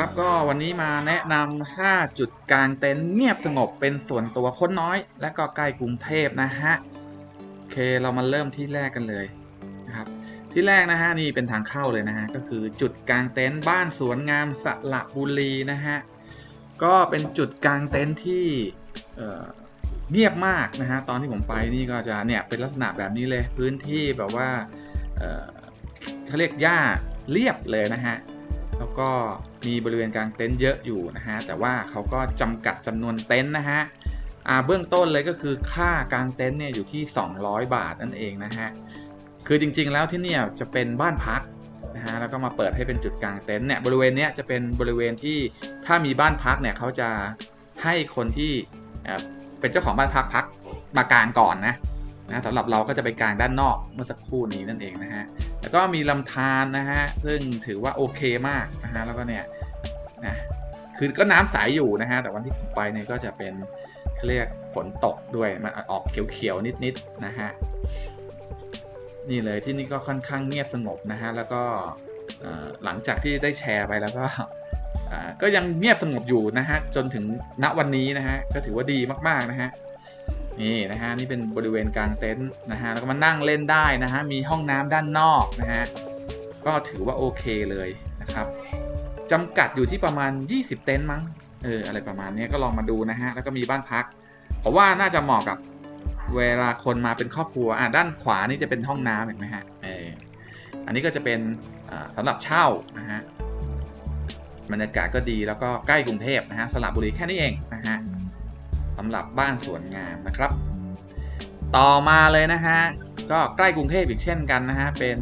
ครับก็วันนี้มาแนะนำ 5 จุดกลางเต็นท์เงียบสงบเป็นส่วนตัวคนน้อย และก็ใกล้กรุงเทพนะฮะโอเคเรามาเริ่มที่แรกกันเลยนะครับที่แรกนะฮะนี่เป็นทางเข้าเลยนะฮะก็คือจุดกลางเต็นท์บ้านสวนงามสระบุรีนะฮะก็เป็นจุดกลางเต็นท์ที่เเงียบมากนะฮะตอนที่ผมไปนี่ก็จะเนี่ยเป็นลักษณะแบบนี้เลยพื้นที่แบบว่าเขาเรียกหญ้าเรียบเลยนะฮะ แล้วก็มีบริเวณกลางเต็นท์เยอะอยู่นะฮะแต่ว่าเขาก็จำกัดจำนวนเต็นท์นะฮะอ่าเบื้องต้นเลยก็คือค่ากลางเต็นท์เนี่ยอยู่ที่ 200 บาทนั่นเองนะฮะคือจริงๆแล้วที่เนี่ยจะเป็นบ้านพักนะฮะแล้วก็มาเปิดให้เป็นจุดกลางเต็นท์เนี่ยบริเวณเนี้ยจะเป็นบริเวณที่ถ้ามีบ้านพักเนี่ยเขาจะให้คนที่เอ่อเป็นเจ้าของบ้านพักพักมากางก่อนนะ นะสำหรับเราก็จะไปกลางด้านนอกเมื่อสักครู่นี้นั่นเองนะฮะ แล้วก็มีลำธารนะฮะ ซึ่งถือว่าโอเคมากนะฮะ แล้วก็เนี่ยนะคือก็น้ำใสอยู่นะฮะ แต่วันที่ผมไปเนี่ยก็จะเป็นเขาเรียกฝนตกด้วย มันออกเขียวๆ นิดๆ นะฮะ นี่เลยที่นี่ก็ค่อนข้างเงียบสงบนะฮะ แล้วก็หลังจากที่ได้แชร์ไปแล้วก็ก็ยังเงียบสงบอยู่นะฮะ จนถึงณวันนี้นะฮะ ก็ถือว่าดีมากๆ นะฮะ นี่นะฮะนี่เป็นบริเวณกลางเต็นท์นะฮะแล้วก็มานั่งเล่นได้นะฮะมีห้องน้ำด้านนอกนะฮะก็ถือว่าโอเคเลยนะครับจำกัดอยู่ที่ประมาณ 20 เต็นท์มั้งเอออะไรประมาณนี้ก็ลองมาดูนะฮะแล้วก็มีบ้านพักผมว่าน่าจะเหมาะกับเวลาคนมาเป็นครอบครัวอะด้านขวานี่จะเป็นห้องน้ำเห็นไหมฮะเอออันนี้ก็จะเป็นอ่าสำหรับเช่านะฮะบรรยากาศก็ดีแล้วก็ใกล้กรุงเทพนะฮะสระบุรีแค่นี้เองนะฮะ สำหรับบ้านสวนงามนะครับ ต่อมาเลยนะฮะก็ใกล้กรุงเทพอีกเช่นกันนะฮะเป็น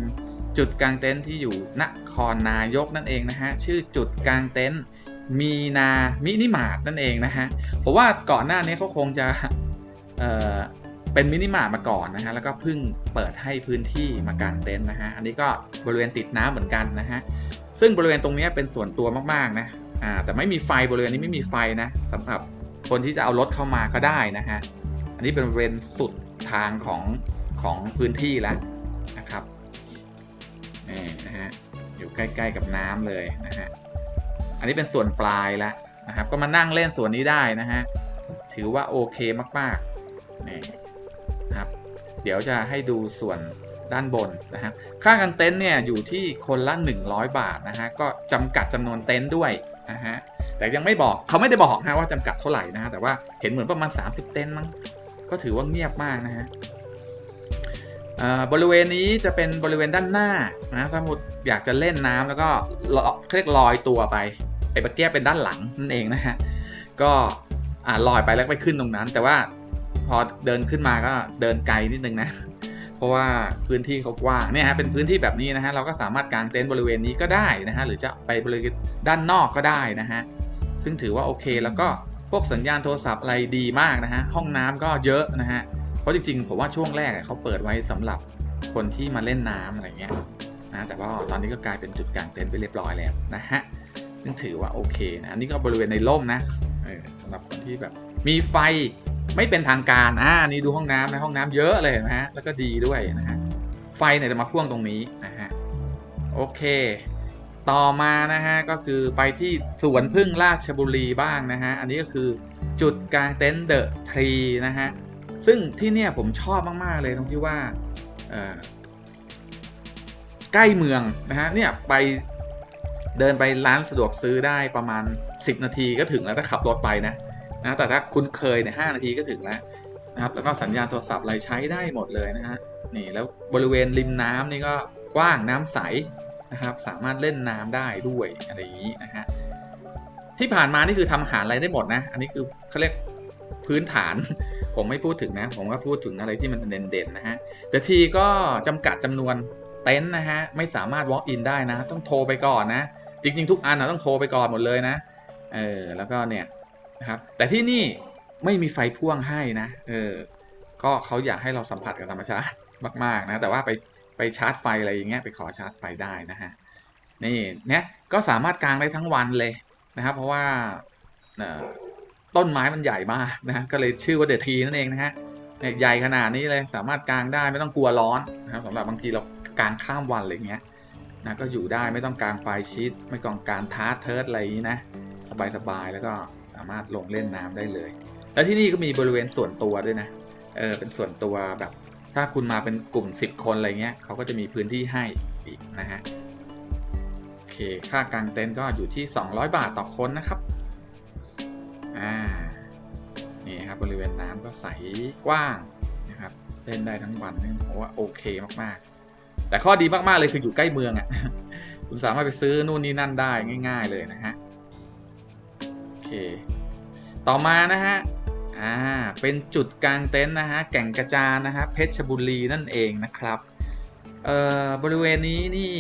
จุดกลางเต็นท์ที่อยู่นครนายกนั่นเองนะฮะชื่อจุดกลางเต็นท์มีนามินิมาร์ทนั่นเองนะฮะผมว่าก่อนหน้านี้เขาคงจะเอ่อเป็นมินิมาร์ทมาก่อนนะฮะแล้วก็เพิ่งเปิดให้พื้นที่มากางเต็นท์นะฮะอันนี้ก็บริเวณติดน้ำเหมือนกันนะฮะซึ่งบริเวณตรงนี้เป็นส่วนตัวมากๆนะอ่าแต่ไม่มีไฟบริเวณนี้ไม่มีไฟนะสำหรับ คนที่จะเอารถเข้ามาก็ได้นะฮะ อันนี้เป็นบริเวณสุดทางของของพื้นที่แล้วนะครับนี่นะฮะ อยู่ใกล้ๆกับน้ำเลยนะฮะ อันนี้เป็นส่วนปลายแล้วนะครับ ก็มานั่งเล่นส่วนนี้ได้นะฮะ ถือว่าโอเคมากๆนี่นะครับ เดี๋ยวจะให้ดูส่วนด้านบนนะครับค่ากางเต็นท์เนี่ยอยู่ที่คนละ 100 บาทนะฮะ ก็จำกัดจำนวนเต็นท์ด้วยนะฮะ แต่ยังไม่บอกเขาไม่ได้บอกนะว่าจำกัดเท่าไหร่นะฮะแต่ว่าเห็นเหมือนประมาณ 30 เต็นท์มั้งก็ถือว่าเงียบมากนะฮะอ่าบริเวณนี้จะเป็นบริเวณด้านหน้านะถ้าสมมติอยากจะเล่นน้ำแล้วก็ลอเรียกลอยตัวไปไอ้ปะเกี้ยเป็นด้านหลังนั่นเองนะฮะก็อ่าลอยไปแล้วไปขึ้นตรงนั้น แต่ว่าพอเดินขึ้นมาก็เดินไกลนิดนึงนะ เพราะว่าพื้นที่เขากว้างเนี่ยฮะเป็นพื้นที่แบบนี้นะฮะเราก็สามารถกางเต็นท์บริเวณนี้ก็ได้นะฮะหรือจะไปบริเวณด้านนอกก็ได้นะฮะ ซึ่งถือว่าโอเค แล้วก็พวกสัญญาณโทรศัพท์อะไรดีมากนะฮะห้องน้ำก็เยอะนะฮะเพราะจริงๆผมว่าช่วงแรกเขาเปิดไว้สำหรับคนที่มาเล่นน้ำอะไรเงี้ยนะแต่ว่าตอนนี้ก็กลายเป็นจุดกางเต็นท์ไปเรียบร้อยแล้วนะฮะซึ่งถือว่าโอเคนะอันนี้ก็บริเวณในร่มนะสำหรับคนที่แบบมีไฟไม่เป็นทางการอ่านี่ดูห้องน้ำนะห้องน้ำเยอะเลยนะฮะแล้วก็ดีด้วยนะฮะไฟเนี่ยจะมาพ่วงตรงนี้นะฮะโอเค ต่อมานะฮะก็คือไปที่สวนพึ่งราชบุรีบ้างนะฮะอันนี้ก็คือจุดกลางเต็นท์เดอะทรีนะฮะซึ่งที่เนี่ยผมชอบมาก ๆ เลยตรงที่ว่าใกล้เมืองนะฮะเนี่ยไปเดินไปร้านสะดวกซื้อได้ประมาณ 10 นาทีก็ถึงแล้วถ้าขับรถไปนะนะแต่ถ้าคุณเคยเนี่ยหนาทีก็ถึงแล้วนะครับแล้วก็สัญญาณโทรศัพท์อะไรใช้ได้หมดเลยนะฮะนี่แล้วบริเวณริมน้ำนี่ก็กว้างน้ำใส นะครับ สามารถเล่นน้ำได้ด้วยอะไรอย่างนี้นะฮะที่ผ่านมานี่คือทำอาหารอะไรได้หมดนะ อันนี้คือเขาเรียกพื้นฐาน ผมไม่พูดถึงนะ ผมก็พูดถึงอะไรที่มันเด่นๆนะฮะแต่ทีก็จำกัดจำนวนเต็นท์นะฮะไม่สามารถ walk in ได้นะ ต้องโทรไปก่อนนะ จริง ๆ ทุกอันนะต้องโทรไปก่อนหมดเลยนะเออแล้วก็เนี่ยนะครับ แต่ที่นี่ไม่มีไฟพ่วงให้นะ เออ ก็เขาอยากให้เราสัมผัสกับธรรมชาติมาก ๆ นะ แต่ว่าไป ไปชาร์จไฟอะไรอย่างเงี้ยไปขอชาร์จไฟได้นะฮะนี่เนี่ยก็สามารถกางได้ทั้งวันเลยนะครับ เพราะว่าต้นไม้มันใหญ่มากนะก็เลยชื่อว่าเดทีนั่นเองนะฮะใหญ่ขนาดนี้เลยสามารถกางได้ไม่ต้องกลัวร้อนนะครับสำหรับบางทีเรากางข้ามวันอะไรเงี้ยนะก็อยู่ได้ไม่ต้องกางไฟชีตไม่ต้องการทาร์เทิร์ดอะไรอย่างนี้นะสบายๆแล้วก็สามารถลงเล่นน้ำได้เลย แล้วที่นี่ก็มีบริเวณส่วนตัวด้วยนะเออเป็นส่วนตัวแบบ ถ้าคุณมาเป็นกลุ่ม 10 คนอะไรเงี้ยเขาก็จะมีพื้นที่ให้อีกนะฮะโอเคค่ากางเต็นท์ก็อยู่ที่ 200 บาทต่อคนนะครับอ่านี่ครับบริเวณน้ำก็ใสกว้างนะครับเล่นได้ทั้งวันนี่ผมว่าโอเคมากๆ แต่ข้อดีมากๆเลยคืออยู่ใกล้เมืองอะ่ะคุณสามารถไปซื้อนู่นนี่นั่นได้ง่าย ๆเลยนะฮะโอเค ต่อมานะฮะ อ่าเป็นจุดกลางเต็นท์นะฮะแก่งกระจานนะฮะเพชรบุรีนั่นเองนะครับเอ่อบริเวณนี้นี่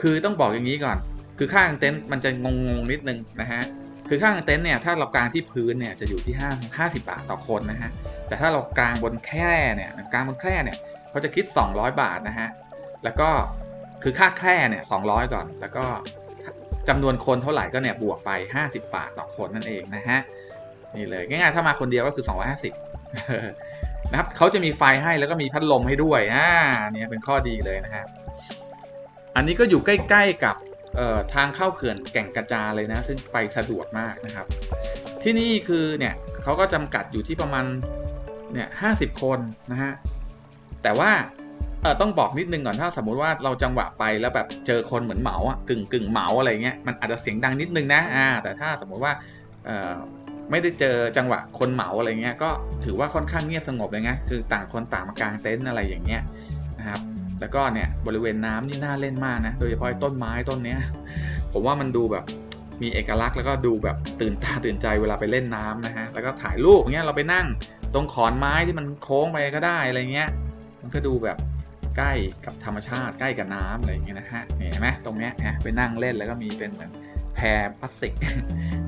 คือต้องบอกอย่างนี้ก่อน คือข้างเต็นท์มันจะงงๆนิดนึงนะฮะคือข้างเต็นท์เนี่ยถ้าเรากางที่พื้นเนี่ยจะอยู่ที่5 50 บาทต่อคนนะฮะแต่ถ้าเรากางบนแคร่เนี่ยกางบนแคร่เนี่ยเขาจะคิด 200 บาทนะฮะแล้วก็คือค่าแคร่เนี่ย200ก่อน แล้วก็จำนวนคนเท่าไหร่ก็เนี่ยบวกไป 50 บาทต่อคนนั่นเองนะฮะ นี่เลยง่ายๆถ้ามาคนเดียวก็คือ 250 นะครับเขาจะมีไฟให้แล้วก็มีพัดลมให้ด้วยอ่าเนี่ยเป็นข้อดีเลยนะฮะอันนี้ก็อยู่ใกล้ๆกับทางเข้าเขื่อนแก่งกระจาเลยนะ ซึ่งไปสะดวกมากนะครับ ที่นี่คือเนี่ยเขาก็จำกัดอยู่ที่ประมาณเนี่ยห้าสิบคนนะฮะแต่ว่าเออต้องบอกนิดนึงก่อนถ้าสมมุติว่าเราจังหวะไปแล้วแบบเจอคนเหมือนเหมาอะกึ่งกึ่งเหมาอะไรเงี้ยมันอาจจะเสียงดังนิดนึงนะอ่าแต่ถ้าสมมุติว่าเออ ไม่ได้เจอจังหวะคนเหมาอะไรเงี้ยก็ถือว่าค่อนข้างเงียบสงบเลยนะคือต่างคนต่างมากางเต็นท์อะไรอย่างเงี้ยนะครับ แล้วก็เนี่ยบริเวณน้ำนี่น่าเล่นมากนะโดยเฉพาะต้นไม้ต้นเนี้ยผมว่ามันดูแบบมีเอกลักษณ์แล้วก็ดูแบบตื่นตาตื่นใจเวลาไปเล่นน้ำนะฮะแล้วก็ถ่ายรูปอย่างเงี้ยเราไปนั่งตรงขอนไม้ที่มันโค้งไปก็ได้อะไรเงี้ย มันก็ดูแบบใกล้กับธรรมชาติใกล้กับน้ำอะไรอย่างเงี้ยนะฮะเห็นไหมตรงเนี้ยฮะไปนั่งเล่นแล้วก็มีเป็นเหมือน พพลาสติก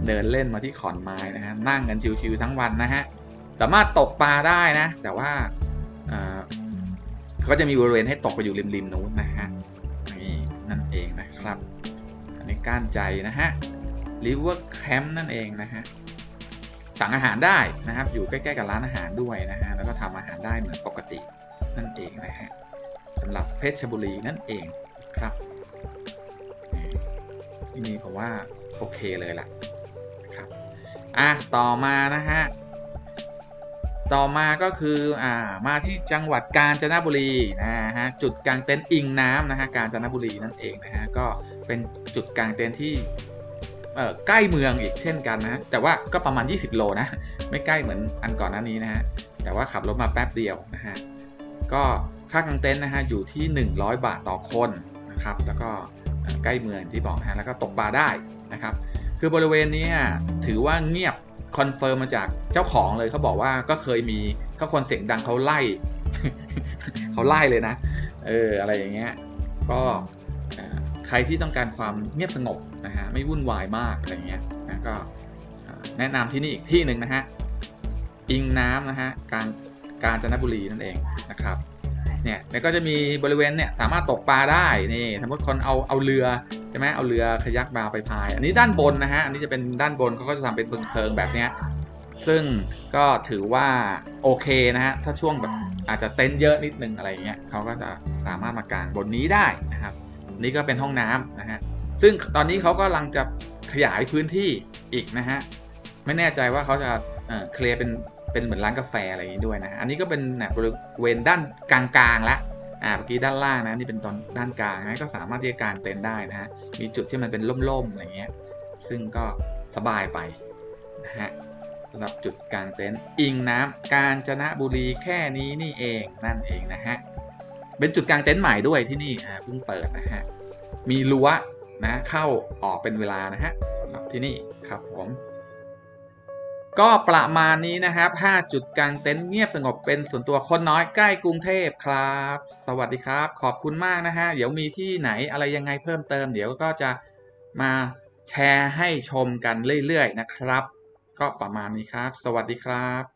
เดินเล่นมาที่ขอนไม้นะฮะนั่งกันชิวๆทั้งวันนะฮะสามารถตกปลาได้นะ แต่ว่าอ่าก็จะมีบริเวณให้ตกไปอยู่ริมๆนู้นนะฮะนี่นั่นเองนะครับอันนี้ก้านใจนะฮะ River Camp นั่นเองนะฮะสั่งอาหารได้นะครับ อยู่ใกล้ๆกับร้านอาหารด้วยนะฮะแล้วก็ทำอาหารได้เหมือนปกตินั่นเองนะฮะสำหรับเพชรบุรีนั่นเองครับ ที่นี่ผมว่าโอเคเลยล่ะนะครับอะต่อมานะฮะต่อมาก็คืออ่ามาที่จังหวัดกาญจนบุรีนะฮะจุดกลางเต็นท์อิงน้ำนะฮะกาญจนบุรีนั่นเองนะฮะก็เป็นจุดกลางเต็นท์ที่เอ่อใกล้เมืองอีกเช่นกันนะแต่ว่าก็ประมาณ 20 โลนะไม่ใกล้เหมือนอันก่อนหน้านี้นะฮะแต่ว่าขับรถมาแป๊บเดียวนะฮะก็ค่ากางเต็นท์นะฮะอยู่ที่ 100 บาทต่อคนนะครับแล้วก็ ใกล้เมืองที่บอกนะฮะแล้วก็ตกปลาได้นะครับ คือบริเวณนี้ถือว่าเงียบคอนเฟิร์มมาจากเจ้าของเลยเขาบอกว่าก็เคยมีถ้าคนเสียงดังเขาไล่เขาไล่เลยนะ เอออะไรอย่างเงี้ยก็ใครที่ต้องการความเงียบสงบนะฮะไม่วุ่นวายมากอะไรเงี้ยนะก็แนะนำที่นี่อีกที่หนึ่งนะฮะอิงน้ำนะฮะการกาญจนบุรีนั่นเองนะครับ เนี่ยแล้วก็จะมีบริเวณเนี่ยสามารถตกปลาได้นี่สมมติคนเอาเอาเรือใช่ไหมเอาเรือขยักมาไปพาย อันนี้ด้านบนนะฮะอันนี้จะเป็นด้านบนเขาก็จะทำเป็นเพิงๆแบบเนี้ยซึ่งก็ถือว่าโอเคนะฮะถ้าช่วงแบบอาจจะเต็นท์เยอะนิดนึงอะไรเงี้ยเขาก็จะสามารถมากางบนนี้ได้นะครับ นี่ก็เป็นห้องน้ำนะฮะซึ่งตอนนี้เขาก็กำลังจะขยายพื้นที่อีกนะฮะไม่แน่ใจว่าเขาจะเคลียร์เป็น เป็นเหมือนร้านกาแฟอะไรอย่างนี้ด้วยนะฮะอันนี้ก็เป็นนะบริเวณด้านกลางๆแล้วอ่าเมื่อกี้ด้านล่างนะนี่เป็นตอนด้านกลางนะก็สามารถที่จะกางเต็นท์ได้นะฮะมีจุดที่มันเป็นร่มๆอะไรเงี้ยซึ่งก็สบายไปนะฮะสำหรับจุดกางเต็นท์อิงน้ำกาญจนบุรีแค่นี้นี่เองนั่นเองนะฮะเป็นจุดกางเต็นท์ใหม่ด้วยที่นี่อ่าเพิ่งเปิดนะฮะมีรั้วนะเข้าออกเป็นเวลานะฮะสำหรับที่นี่ครับผม ก็ประมาณนี้นะครับ 5 จุดกลางเต็นท์เงียบสงบเป็นส่วนตัวคนน้อยใกล้กรุงเทพครับ สวัสดีครับ ขอบคุณมากนะฮะ เดี๋ยวมีที่ไหนอะไรยังไงเพิ่มเติม เดี๋ยวก็จะมาแชร์ให้ชมกันเรื่อยๆนะครับ ก็ประมาณนี้ครับ สวัสดีครับ